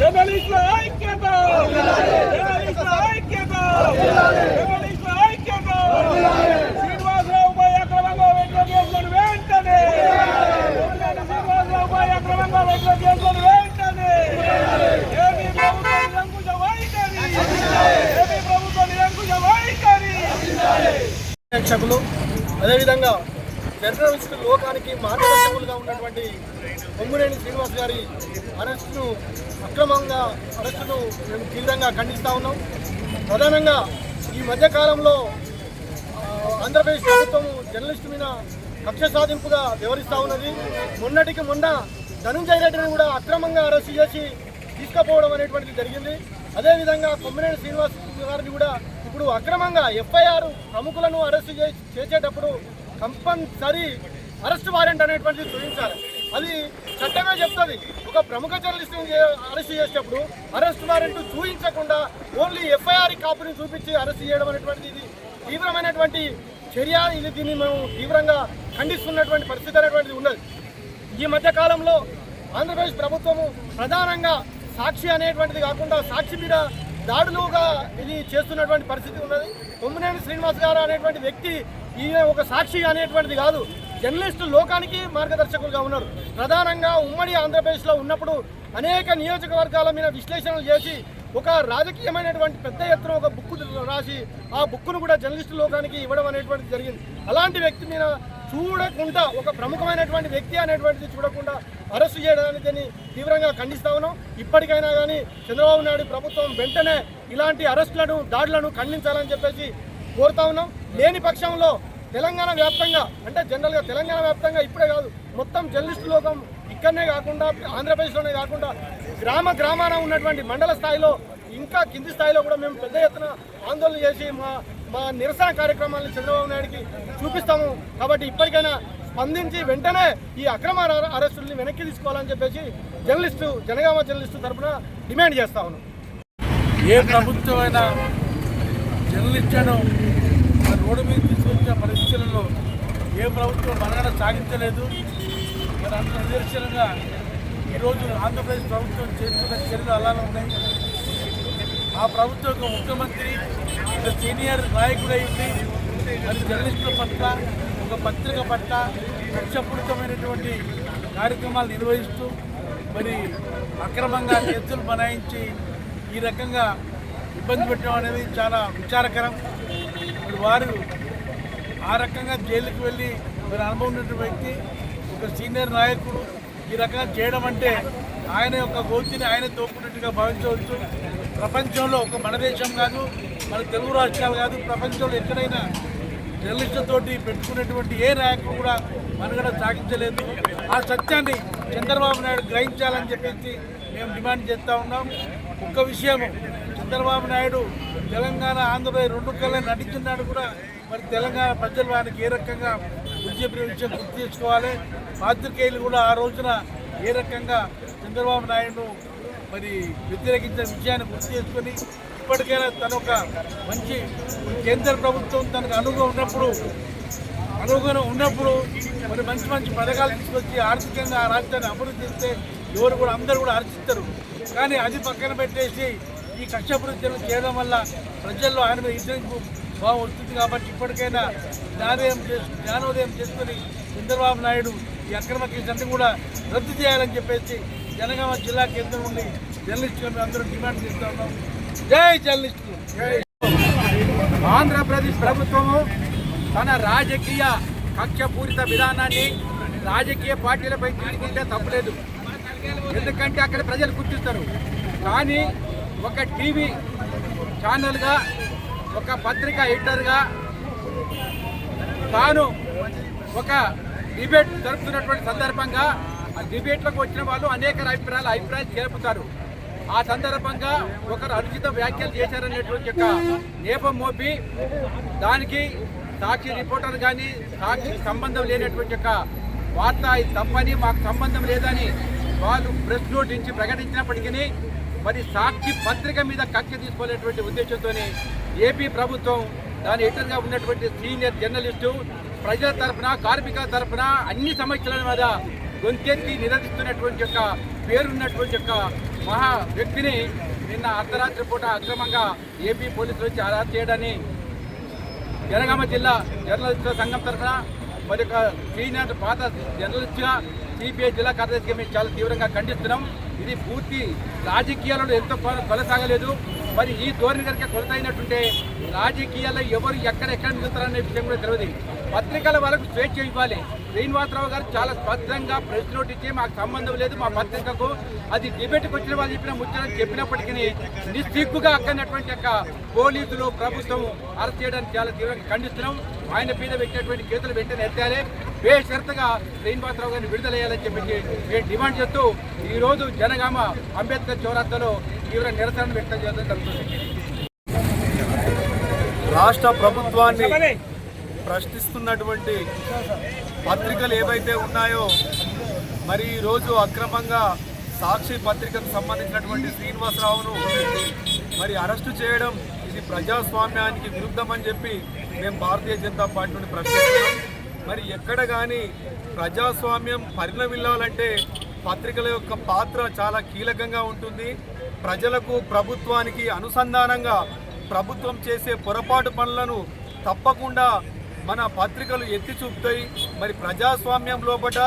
జర్నలిస్టుల ఐక్యత జర్నలిస్టుల ఐక్యత జర్నలిస్టుల ఐక్యత శ్రీనివాసరావుపై అక్రమంగా వెంటనే కేసులను వెంటనే శ్రీనివాసరావుపై అక్రమంగా వెంటనే కేసులను వెంటనే ఏపీ ప్రభుత్వం నిరంకుశ వైఖరి ఏపీ ప్రభుత్వం నిరంకుశ వైఖరి ప్రేక్షకులు అదేవిధంగా జర్నలిస్టు లోకానికి మార్గదర్శకులుగా ఉన్నటువంటి పొంగునేని శ్రీనివాస్ గారి అరెస్టును అక్రమంగా అరెస్టును మేము తీవ్రంగా ఖండిస్తూ ఉన్నాం. ప్రధానంగా ఈ మధ్యకాలంలో ఆంధ్రప్రదేశ్ ప్రభుత్వం జర్నలిస్టు మీద కక్ష సాధింపుగా వివరిస్తూ ఉన్నది. మొన్నటికి మొన్న ధనుంజయ రెడ్డిని కూడా అక్రమంగా అరెస్టు చేసి తీసుకుపోవడం అనేటువంటిది జరిగింది. అదేవిధంగా కొమ్మినేని శ్రీనివాస్ గారిని కూడా ఇప్పుడు అక్రమంగా ఎఫ్ఐఆర్ ప్రముఖులను అరెస్టు చేసేటప్పుడు కంపల్సరీ అరెస్ట్ వారెంట్ అనేటువంటిది చూపించాలి. అది చట్టమే చెప్తుంది. ఒక ప్రముఖ జర్నలిస్ట్ అరెస్ట్ చేసేటప్పుడు అరెస్ట్ వారెంట్ చూపించకుండా ఓన్లీ ఎఫ్ఐఆర్ కాపుని చూపించి అరెస్ట్ చేయడం అనేటువంటిది ఇది తీవ్రమైనటువంటి చర్య. ఇది దీన్ని మేము తీవ్రంగా ఖండిస్తున్నటువంటి పరిస్థితి అనేటువంటిది ఉన్నది. ఈ మధ్య కాలంలో ఆంధ్రప్రదేశ్ ప్రభుత్వము ప్రధానంగా సాక్షి అనేటువంటిది కాకుండా సాక్షి మీద దాడులుగా ఇది చేస్తున్నటువంటి పరిస్థితి ఉన్నది. తొమ్మినేని శ్రీనివాస్ గారు అనేటువంటి వ్యక్తి ఈయన ఒక సాక్షి అనేటువంటిది కాదు. జర్నలిస్టు లోకానికి మార్గదర్శకులుగా ఉన్నారు. ప్రధానంగా ఉమ్మడి ఆంధ్రప్రదేశ్లో ఉన్నప్పుడు అనేక నియోజకవర్గాల మీద విశ్లేషణలు చేసి ఒక రాజకీయమైనటువంటి పెద్ద ఎత్తున ఒక బుక్ రాసి ఆ బుక్ను కూడా జర్నలిస్టు లోకానికి ఇవ్వడం అనేటువంటిది జరిగింది. అలాంటి వ్యక్తి మీద చూడకుండా ఒక ప్రముఖమైనటువంటి వ్యక్తి అనేటువంటిది చూడకుండా అరెస్టు చేయడానికి తీవ్రంగా ఖండిస్తా ఉన్నాం. ఇప్పటికైనా కానీ చంద్రబాబు నాయుడు ప్రభుత్వం వెంటనే ఇలాంటి అరెస్టులను దాడులను ఖండించాలని చెప్పేసి కోరుతా ఉన్నాం. లేని పక్షంలో తెలంగాణ వ్యాప్తంగా అంటే జనరల్గా తెలంగాణ వ్యాప్తంగా ఇప్పుడే కాదు మొత్తం జర్నలిస్ట్ లోకం ఇక్కడనే కాకుండా ఆంధ్రప్రదేశ్లోనే కాకుండా గ్రామ గ్రామాన ఉన్నటువంటి మండల స్థాయిలో ఇంకా కింది స్థాయిలో కూడా మేము పెద్ద ఎత్తున ఆందోళన చేసి మా మా నిరసన కార్యక్రమాలను చంద్రబాబు నాయుడికి చూపిస్తాము. కాబట్టి ఇప్పటికైనా స్పందించి వెంటనే ఈ అక్రమ అరెస్టుల్ని వెనక్కి తీసుకోవాలని చెప్పేసి జర్నలిస్టు జనగామ జర్నలిస్టు తరఫున డిమాండ్ చేస్తా ఉన్నాం. ఏ ప్రభుత్వమైనా జర్నలిస్టులను రోడ్డు మీద తీసుకొచ్చిన పరిస్థితులలో ఏ ప్రభుత్వం మరణ సాగించలేదు. మరి అంత నిదర్శనంగా ఈరోజు ఆంధ్రప్రదేశ్ ప్రభుత్వం చేస్తున్న చర్యలు అలానే ఉన్నాయి. ఆ ప్రభుత్వం యొక్క ముఖ్యమంత్రి ఒక సీనియర్ నాయకుడై ఉంది మరి జర్నలిస్టుల పట్ల ఒక పత్రిక పట్ల లక్ష్యపూరితమైనటువంటి కార్యక్రమాలు నిర్వహిస్తూ మరి అక్రమంగా చేతులు బనాయించి ఈ రకంగా ఇబ్బంది పెట్టడం అనేది చాలా విచారకరం. అప్పుడు వారు ఆ రకంగా జైలుకి వెళ్ళి మరి అనుభవం ఉన్నటువంటి వ్యక్తి ఒక సీనియర్ నాయకుడు ఈ రకంగా చేయడం అంటే ఆయన యొక్క గోతిని ఆయన తోపుకున్నట్టుగా భావించవచ్చు. ప్రపంచంలో ఒక మన దేశం కాదు మన తెలుగు రాష్ట్రాలు కాదు ప్రపంచంలో ఎక్కడైనా జర్నలిస్టులతోటి పెట్టుకున్నటువంటి ఏ నాయకుడు కూడా మనుగడ సాగించలేదు. ఆ సత్యాన్ని చంద్రబాబు నాయుడు గ్రహించాలని చెప్పేసి మేము డిమాండ్ చేస్తూ ఉన్నాం. ఒక్క విషయము చంద్రబాబు నాయుడు తెలంగాణ ఆంధ్రప్రదేశ్ రెండు కల్లా నటించినాడు కూడా మరి తెలంగాణ ప్రజలు ఆయనకి ఏ రకంగా బీజేపీ విషయం గుర్తు చేసుకోవాలి పాత్రికేయులు కూడా ఆ రోజున ఏ రకంగా చంద్రబాబు నాయుడు మరి వ్యతిరేకించిన విషయాన్ని గుర్తు చేసుకొని ఇప్పటికైనా తన ఒక మంచి కేంద్ర ప్రభుత్వం తనకు అనుగుణంగా ఉన్నప్పుడు అనుగుణం ఉన్నప్పుడు మరి మంచి మంచి పథకాలు తీసుకొచ్చి ఆర్థికంగా ఆ రాష్ట్రాన్ని అభివృద్ధి చేస్తే ఎవరు కూడా అందరూ కూడా ఆర్చిస్తారు కానీ అది పక్కన పెట్టేసి ఈ కక్షపూరితలు చేయడం వల్ల ప్రజల్లో ఆయన మీద ఇద్దరికి బాగా వస్తుంది కాబట్టి ఇప్పటికైనా జ్ఞానోదయం చేసు జ్ఞానోదయం చేసుకుని చంద్రబాబు నాయుడు ఈ అక్రమ కేసులన్నీ కూడా రద్దు చేయాలని చెప్పేసి జనగామ జిల్లా కేంద్రం నుండి జర్నలిస్టులు అందరూ డిమాండ్ చేస్తా ఉన్నాం. జై జర్నలిస్టులు. జై ఆంధ్రప్రదేశ్ ప్రభుత్వము తన రాజకీయ కక్షపూరిత విధానాన్ని రాజకీయ పార్టీలపై తీసుకుంటే తప్పలేదు. ఎందుకంటే అక్కడ ప్రజలు గుర్తిస్తారు. కానీ ఒక టీవీ ఛానల్గా ఒక పత్రిక ఎడిటర్గా తాను ఒక డిబేట్ జరుపుతున్నటువంటి సందర్భంగా ఆ డిబేట్లకు వచ్చిన వాళ్ళు అనేక అభిప్రాయాలు అభిప్రాయాలు చేపుతారు ఆ సందర్భంగా ఒకరు అనుచిత వ్యాఖ్యలు చేశారనేటువంటి యొక్క నేపం మోపి దానికి సాక్షి రిపోర్టర్ కానీ సాక్షి సంబంధం లేనటువంటి యొక్క వార్త ఇది తప్పని మాకు సంబంధం లేదని వాళ్ళు ప్రెస్ నోట్ ఇచ్చి ప్రకటించినప్పటికీ మరి సాక్షి పత్రిక మీద కక్ష తీసుకోలేటువంటి ఉద్దేశంతోనే ఏపీ ప్రభుత్వం దాని ఎదురుగా ఉన్నటువంటి సీనియర్ జర్నలిస్టు ప్రజల తరఫున కార్మికుల తరపున అన్ని సమస్యల మీద గొంతెత్తి నిలదీస్తున్నటువంటి యొక్క పేరున్నటువంటి యొక్క మహా వ్యక్తిని నిన్న అర్ధరాత్రి పూట అక్రమంగా ఏపీ పోలీసులు వచ్చి అరెస్ట్ చేయడాన్ని జనగామ జిల్లా జర్నలిస్టుల సంఘం తరఫున మరి ఒక సీనియర్ పాత జర్నలిస్ట్గా సిపిఐ జిల్లా కార్యదర్శిగా మేము చాలా తీవ్రంగా ఖండిస్తున్నాం. ఇది పూర్తి రాజకీయాలలో ఎంతో కొనసాగలేదు. మరి ఈ ధోరణి కనుక కొనసాగినట్టుంటే రాజకీయాల్లో ఎవరు ఎక్కడెక్కడ మిగులుతారనే విషయం కూడా తెలియదు పత్రికల వరకు స్వేచ్ఛ ఇవ్వాలి. శ్రీనివాసరావు గారు చాలా స్పష్టంగా ప్రెస్ నోట్ ఇచ్చి మాకు సంబంధం లేదు మా పత్రికకు అది డిబేట్కి వచ్చిన వాళ్ళు చెప్పిన ముచ్చని చెప్పినప్పటికీ నిస్సిగ్గుగా అక్కడినటువంటి యొక్క పోలీసులు ప్రభుత్వం అరెస్ట్ చేయడానికి చాలా తీవ్రంగా ఖండిస్తున్నాం. ఆయన మీద పెట్టినటువంటి కేసులు వెంటనే ఎత్తాలి. బేషరతుగా శ్రీనివాసరావు గారిని విడుదలయ్యాలని చెప్పి మేము డిమాండ్ చేస్తూ ఈరోజు జనగామ అంబేద్కర్ చౌరస్తాలో తీవ్ర నిరసన వ్యక్తం చేయడం జరుగుతుంది. రాష్ట్ర ప్రభుత్వాన్ని ప్రశ్నిస్తున్నటువంటి పత్రికలు ఏవైతే ఉన్నాయో మరి ఈరోజు అక్రమంగా సాక్షి పత్రికకు సంబంధించినటువంటి శ్రీనివాసరావును మరి అరెస్టు చేయడం ఇది ప్రజాస్వామ్యానికి విరుద్ధమని చెప్పి మేము భారతీయ జనతా పార్టీ నుండి ప్రశ్నిస్తున్నాం. మరి ఎక్కడ కానీ ప్రజాస్వామ్యం పరిణమిల్లాలంటే పత్రికల యొక్క పాత్ర చాలా కీలకంగా ఉంటుంది. ప్రజలకు ప్రభుత్వానికి అనుసంధానంగా ప్రభుత్వం చేసే పొరపాటు పనులను తప్పకుండా మన పత్రికలు ఎత్తి చూపుతాయి. మరి ప్రజాస్వామ్యం లోపట